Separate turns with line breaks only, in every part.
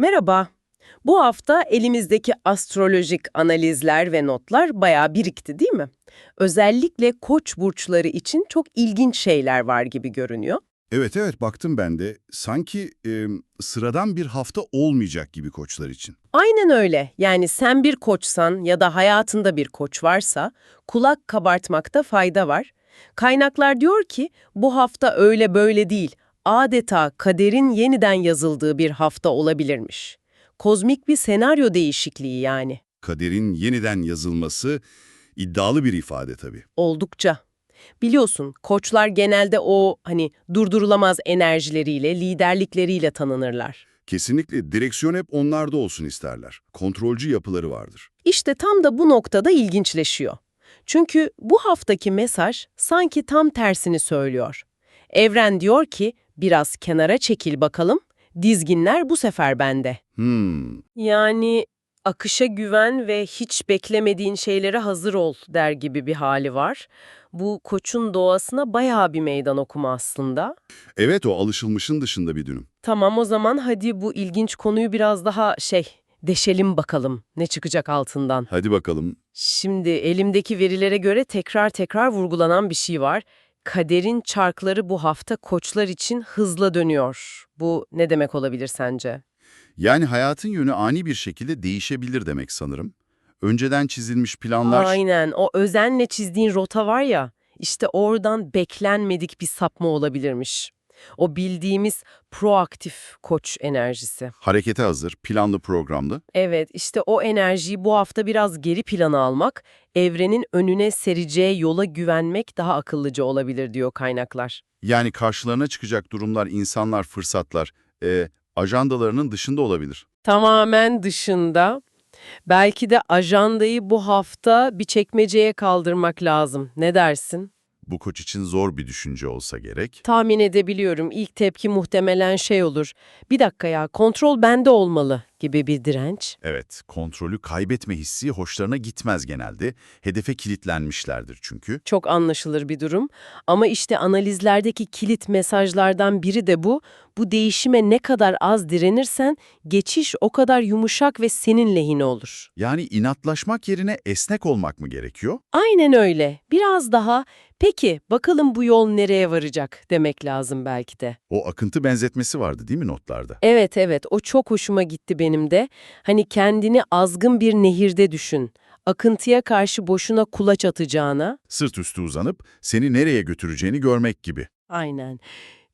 Merhaba. Bu hafta elimizdeki astrolojik analizler ve notlar bayağı birikti değil mi? Özellikle koç burçları için çok ilginç şeyler var gibi görünüyor.
Evet evet baktım ben de. Sanki e, sıradan bir hafta olmayacak gibi koçlar için.
Aynen öyle. Yani sen bir koçsan ya da hayatında bir koç varsa kulak kabartmakta fayda var. Kaynaklar diyor ki bu hafta öyle böyle değil. Adeta kaderin yeniden yazıldığı bir hafta olabilirmiş. Kozmik bir senaryo değişikliği yani.
Kaderin yeniden yazılması iddialı bir ifade tabii.
Oldukça. Biliyorsun koçlar genelde o hani durdurulamaz enerjileriyle, liderlikleriyle tanınırlar.
Kesinlikle direksiyon hep onlarda olsun isterler. Kontrolcü yapıları vardır.
İşte tam da bu noktada ilginçleşiyor. Çünkü bu haftaki mesaj sanki tam tersini söylüyor. Evren diyor ki biraz kenara çekil bakalım, dizginler bu sefer bende.
Hmm,
Yani akışa güven ve hiç beklemediğin şeylere hazır ol der gibi bir hali var. Bu koçun doğasına bayağı bir meydan okuma aslında.
evet o alışılmışın dışında bir dönüm.
Tamam o zaman hadi bu ilginç konuyu biraz daha şey deşelim bakalım ne çıkacak altından.
Hadi bakalım.
Şimdi elimdeki verilere göre tekrar tekrar vurgulanan bir şey var. Kaderin çarkları bu hafta koçlar için hızla dönüyor. Bu ne demek olabilir sence?
Yani hayatın yönü ani bir şekilde değişebilir demek sanırım. Önceden çizilmiş planlar...
Aynen o özenle çizdiğin rota var ya işte oradan beklenmedik bir sapma olabilirmiş. O bildiğimiz proaktif koç enerjisi.
Harekete hazır, planlı programlı.
Evet, işte o enerjiyi bu hafta biraz geri plana almak, evrenin önüne sereceği yola güvenmek daha akıllıca olabilir diyor kaynaklar.
Yani karşılarına çıkacak durumlar, insanlar, fırsatlar, e, ajandalarının dışında olabilir.
Tamamen dışında. Belki de ajandayı bu hafta bir çekmeceye kaldırmak lazım. Ne dersin?
Bu koç için zor bir düşünce olsa gerek.
Tahmin edebiliyorum. İlk tepki muhtemelen şey olur. Bir dakika ya, kontrol bende olmalı gibi bir direnç.
Evet, kontrolü kaybetme hissi hoşlarına gitmez genelde. Hedefe kilitlenmişlerdir çünkü.
Çok anlaşılır bir durum. Ama işte analizlerdeki kilit mesajlardan biri de bu. Bu değişime ne kadar az direnirsen geçiş o kadar yumuşak ve senin lehine olur.
Yani inatlaşmak yerine esnek olmak mı gerekiyor?
Aynen öyle. Biraz daha peki bakalım bu yol nereye varacak demek lazım belki de.
O akıntı benzetmesi vardı değil mi notlarda?
Evet evet o çok hoşuma gitti benim de. Hani kendini azgın bir nehirde düşün. Akıntıya karşı boşuna kulaç atacağına.
Sırt üstü uzanıp seni nereye götüreceğini görmek gibi.
Aynen.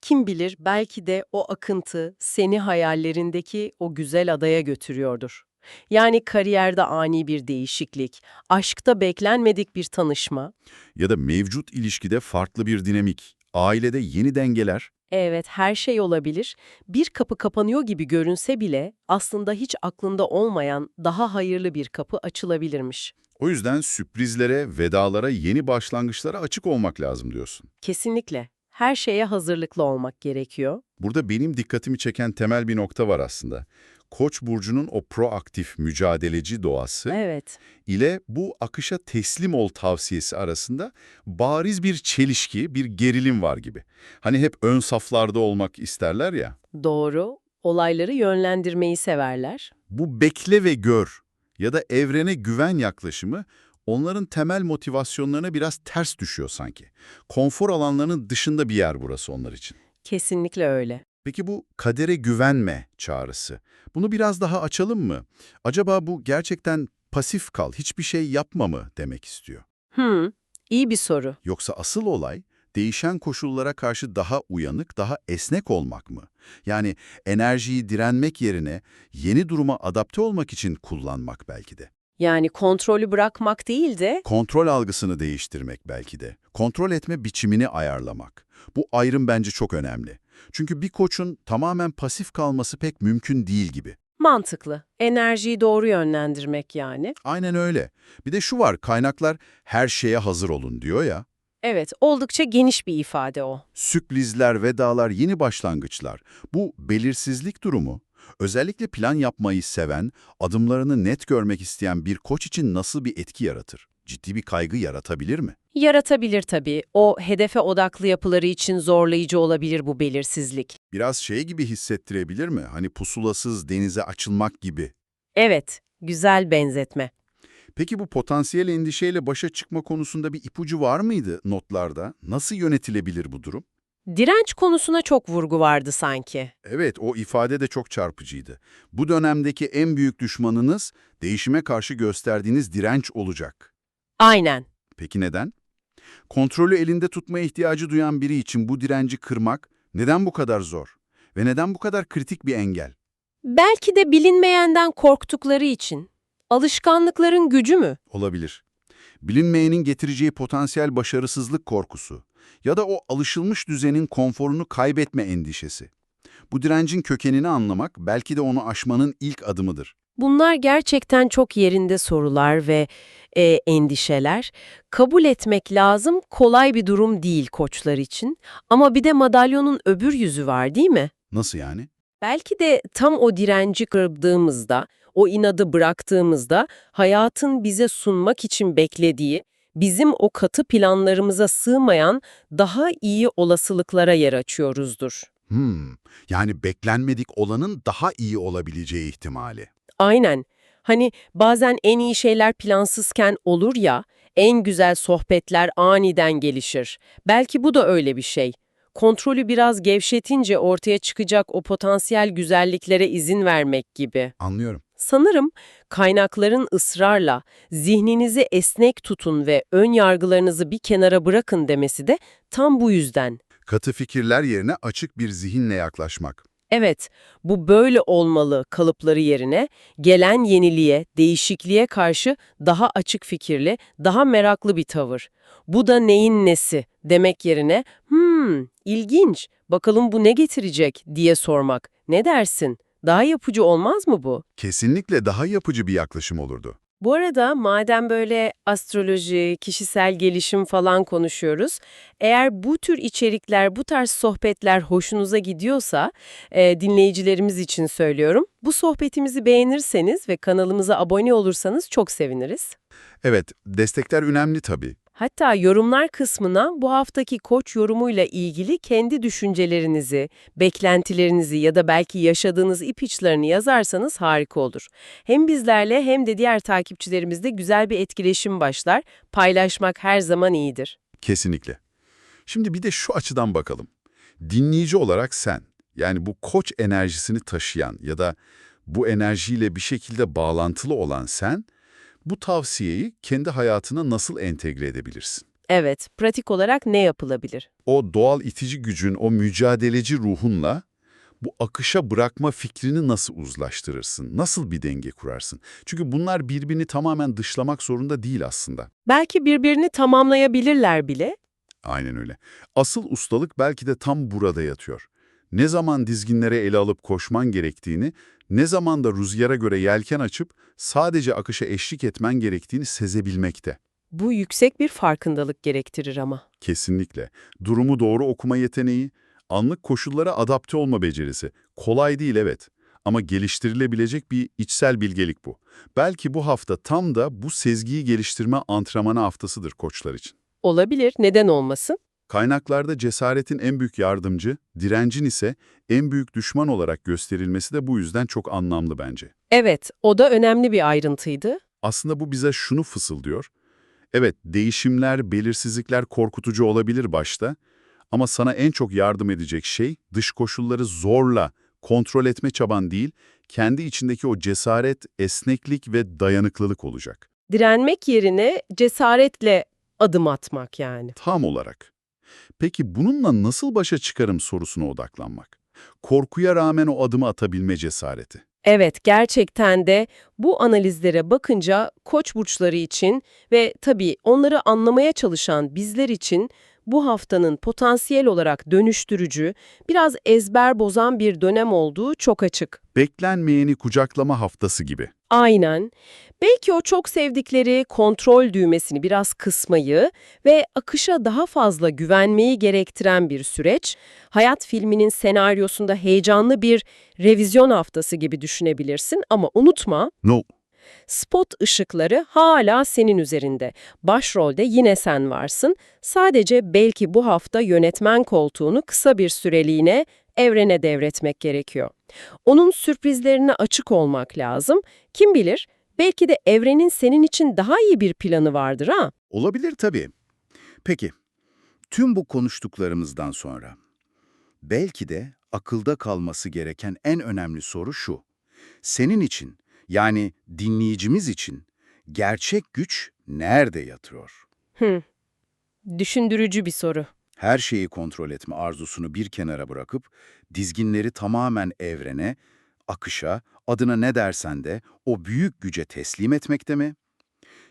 Kim bilir belki de o akıntı seni hayallerindeki o güzel adaya götürüyordur. Yani kariyerde ani bir değişiklik, aşkta beklenmedik bir tanışma.
Ya da mevcut ilişkide farklı bir dinamik, ailede yeni dengeler.
Evet, her şey olabilir. Bir kapı kapanıyor gibi görünse bile aslında hiç aklında olmayan daha hayırlı bir kapı açılabilirmiş.
O yüzden sürprizlere, vedalara, yeni başlangıçlara açık olmak lazım diyorsun.
Kesinlikle. Her şeye hazırlıklı olmak gerekiyor.
Burada benim dikkatimi çeken temel bir nokta var aslında. Koç burcunun o proaktif, mücadeleci doğası
Evet.
ile bu akışa teslim ol tavsiyesi arasında bariz bir çelişki, bir gerilim var gibi. Hani hep ön saflarda olmak isterler ya.
Doğru. Olayları yönlendirmeyi severler.
Bu bekle ve gör ya da evrene güven yaklaşımı onların temel motivasyonlarına biraz ters düşüyor sanki. Konfor alanlarının dışında bir yer burası onlar için.
Kesinlikle öyle.
Peki bu kadere güvenme çağrısı. Bunu biraz daha açalım mı? Acaba bu gerçekten pasif kal, hiçbir şey yapma mı demek istiyor?
Hmm, iyi bir soru.
Yoksa asıl olay değişen koşullara karşı daha uyanık, daha esnek olmak mı? Yani enerjiyi direnmek yerine yeni duruma adapte olmak için kullanmak belki de.
Yani kontrolü bırakmak değil de
Kontrol algısını değiştirmek belki de. Kontrol etme biçimini ayarlamak. Bu ayrım bence çok önemli. Çünkü bir koçun tamamen pasif kalması pek mümkün değil gibi.
mantıklı. Enerjiyi doğru yönlendirmek yani.
Aynen öyle. Bir de şu var, kaynaklar her şeye hazır olun diyor ya.
Evet, oldukça geniş bir ifade o.
Sürprizler, vedalar, yeni başlangıçlar. Bu belirsizlik durumu, özellikle plan yapmayı seven, adımlarını net görmek isteyen bir koç için nasıl bir etki yaratır? Ciddi bir kaygı yaratabilir mi?
Yaratabilir tabii. O hedefe odaklı yapıları için zorlayıcı olabilir bu belirsizlik.
Biraz şey gibi hissettirebilir mi? Hani pusulasız denize açılmak gibi.
Evet, güzel benzetme.
Peki bu potansiyel endişeyle başa çıkma konusunda bir ipucu var mıydı notlarda? Nasıl yönetilebilir bu durum?
Direnç konusuna çok vurgu vardı sanki.
Evet, o ifade de çok çarpıcıydı. Bu dönemdeki en büyük düşmanınız değişime karşı gösterdiğiniz direnç olacak.
Aynen.
Peki neden? Kontrolü elinde tutmaya ihtiyacı duyan biri için bu direnci kırmak neden bu kadar zor? Ve neden bu kadar kritik bir engel?
Belki de bilinmeyenden korktukları için. Alışkanlıkların gücü mü?
Olabilir. Bilinmeyenin getireceği potansiyel başarısızlık korkusu ya da o alışılmış düzenin konforunu kaybetme endişesi. Bu direncin kökenini anlamak belki de onu aşmanın ilk adımıdır.
Bunlar gerçekten çok yerinde sorular ve e, endişeler. Kabul etmek lazım kolay bir durum değil koçlar için. Ama bir de madalyonun öbür yüzü var değil mi?
Nasıl yani?
Belki de tam o direnci kırdığımızda, o inadı bıraktığımızda hayatın bize sunmak için beklediği, bizim o katı planlarımıza sığmayan daha iyi olasılıklara yer açıyoruzdur.
Hmm, yani beklenmedik olanın daha iyi olabileceği ihtimali.
Aynen. Hani bazen en iyi şeyler plansızken olur ya, en güzel sohbetler aniden gelişir. Belki bu da öyle bir şey. Kontrolü biraz gevşetince ortaya çıkacak o potansiyel güzelliklere izin vermek gibi.
Anlıyorum.
Sanırım kaynakların ısrarla zihninizi esnek tutun ve ön yargılarınızı bir kenara bırakın demesi de tam bu yüzden.
Katı fikirler yerine açık bir zihinle yaklaşmak.
Evet, bu böyle olmalı kalıpları yerine gelen yeniliğe, değişikliğe karşı daha açık fikirli, daha meraklı bir tavır. Bu da neyin nesi demek yerine hmm ilginç, bakalım bu ne getirecek diye sormak. Ne dersin? Daha yapıcı olmaz mı bu?
Kesinlikle daha yapıcı bir yaklaşım olurdu.
Bu arada madem böyle astroloji, kişisel gelişim falan konuşuyoruz, eğer bu tür içerikler, bu tarz sohbetler hoşunuza gidiyorsa, e, dinleyicilerimiz için söylüyorum, bu sohbetimizi beğenirseniz ve kanalımıza abone olursanız çok seviniriz.
Evet, destekler önemli tabii.
Hatta yorumlar kısmına bu haftaki koç yorumuyla ilgili kendi düşüncelerinizi, beklentilerinizi ya da belki yaşadığınız ipuçlarını yazarsanız harika olur. Hem bizlerle hem de diğer takipçilerimizle güzel bir etkileşim başlar. Paylaşmak her zaman iyidir.
Kesinlikle. Şimdi bir de şu açıdan bakalım. Dinleyici olarak sen, yani bu koç enerjisini taşıyan ya da bu enerjiyle bir şekilde bağlantılı olan sen, bu tavsiyeyi kendi hayatına nasıl entegre edebilirsin?
Evet, pratik olarak ne yapılabilir?
O doğal itici gücün, o mücadeleci ruhunla bu akışa bırakma fikrini nasıl uzlaştırırsın? Nasıl bir denge kurarsın? Çünkü bunlar birbirini tamamen dışlamak zorunda değil aslında.
Belki birbirini tamamlayabilirler bile.
Aynen öyle. Asıl ustalık belki de tam burada yatıyor. Ne zaman dizginlere ele alıp koşman gerektiğini, ne zaman da rüzgara göre yelken açıp sadece akışa eşlik etmen gerektiğini sezebilmekte.
Bu yüksek bir farkındalık gerektirir ama.
Kesinlikle. Durumu doğru okuma yeteneği, anlık koşullara adapte olma becerisi. Kolay değil evet ama geliştirilebilecek bir içsel bilgelik bu. Belki bu hafta tam da bu sezgiyi geliştirme antrenmanı haftasıdır koçlar için.
Olabilir, neden olmasın?
Kaynaklarda cesaretin en büyük yardımcı, direncin ise en büyük düşman olarak gösterilmesi de bu yüzden çok anlamlı bence.
Evet, o da önemli bir ayrıntıydı.
Aslında bu bize şunu fısıldıyor. Evet, değişimler, belirsizlikler korkutucu olabilir başta ama sana en çok yardım edecek şey dış koşulları zorla kontrol etme çaban değil, kendi içindeki o cesaret, esneklik ve dayanıklılık olacak.
Direnmek yerine cesaretle adım atmak yani.
Tam olarak. Peki bununla nasıl başa çıkarım sorusuna odaklanmak. Korkuya rağmen o adımı atabilme cesareti.
Evet, gerçekten de bu analizlere bakınca koç burçları için ve tabii onları anlamaya çalışan bizler için bu haftanın potansiyel olarak dönüştürücü, biraz ezber bozan bir dönem olduğu çok açık.
Beklenmeyeni kucaklama haftası gibi.
Aynen. Belki o çok sevdikleri kontrol düğmesini biraz kısmayı ve akışa daha fazla güvenmeyi gerektiren bir süreç, hayat filminin senaryosunda heyecanlı bir revizyon haftası gibi düşünebilirsin ama unutma,
No,
Spot ışıkları hala senin üzerinde. Başrolde yine sen varsın. Sadece belki bu hafta yönetmen koltuğunu kısa bir süreliğine evrene devretmek gerekiyor. Onun sürprizlerine açık olmak lazım. Kim bilir, belki de evrenin senin için daha iyi bir planı vardır ha?
Olabilir tabii. Peki, tüm bu konuştuklarımızdan sonra belki de akılda kalması gereken en önemli soru şu. Senin için, yani dinleyicimiz için gerçek güç nerede yatıyor?
Hı. Düşündürücü bir soru.
Her şeyi kontrol etme arzusunu bir kenara bırakıp dizginleri tamamen evrene, akışa, adına ne dersen de o büyük güce teslim etmekte mi?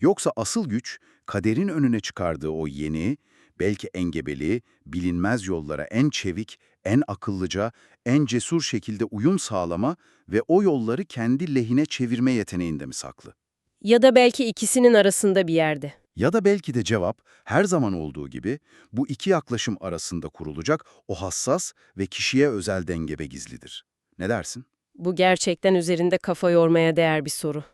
Yoksa asıl güç kaderin önüne çıkardığı o yeni, belki engebeli, bilinmez yollara en çevik, en akıllıca, en cesur şekilde uyum sağlama ve o yolları kendi lehine çevirme yeteneğinde mi saklı?
Ya da belki ikisinin arasında bir yerde.
Ya da belki de cevap her zaman olduğu gibi bu iki yaklaşım arasında kurulacak o hassas ve kişiye özel dengebe gizlidir. Ne dersin?
Bu gerçekten üzerinde kafa yormaya değer bir soru.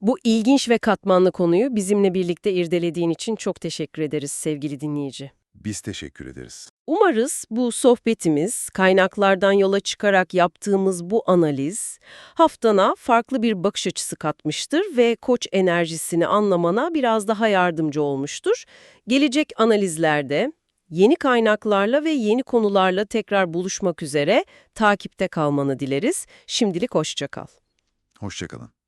Bu ilginç ve katmanlı konuyu bizimle birlikte irdelediğin için çok teşekkür ederiz sevgili dinleyici.
Biz teşekkür ederiz.
Umarız bu sohbetimiz, kaynaklardan yola çıkarak yaptığımız bu analiz, haftana farklı bir bakış açısı katmıştır ve koç enerjisini anlamana biraz daha yardımcı olmuştur. Gelecek analizlerde yeni kaynaklarla ve yeni konularla tekrar buluşmak üzere takipte kalmanı dileriz. Şimdilik hoşça kal.
Hoşçakalın.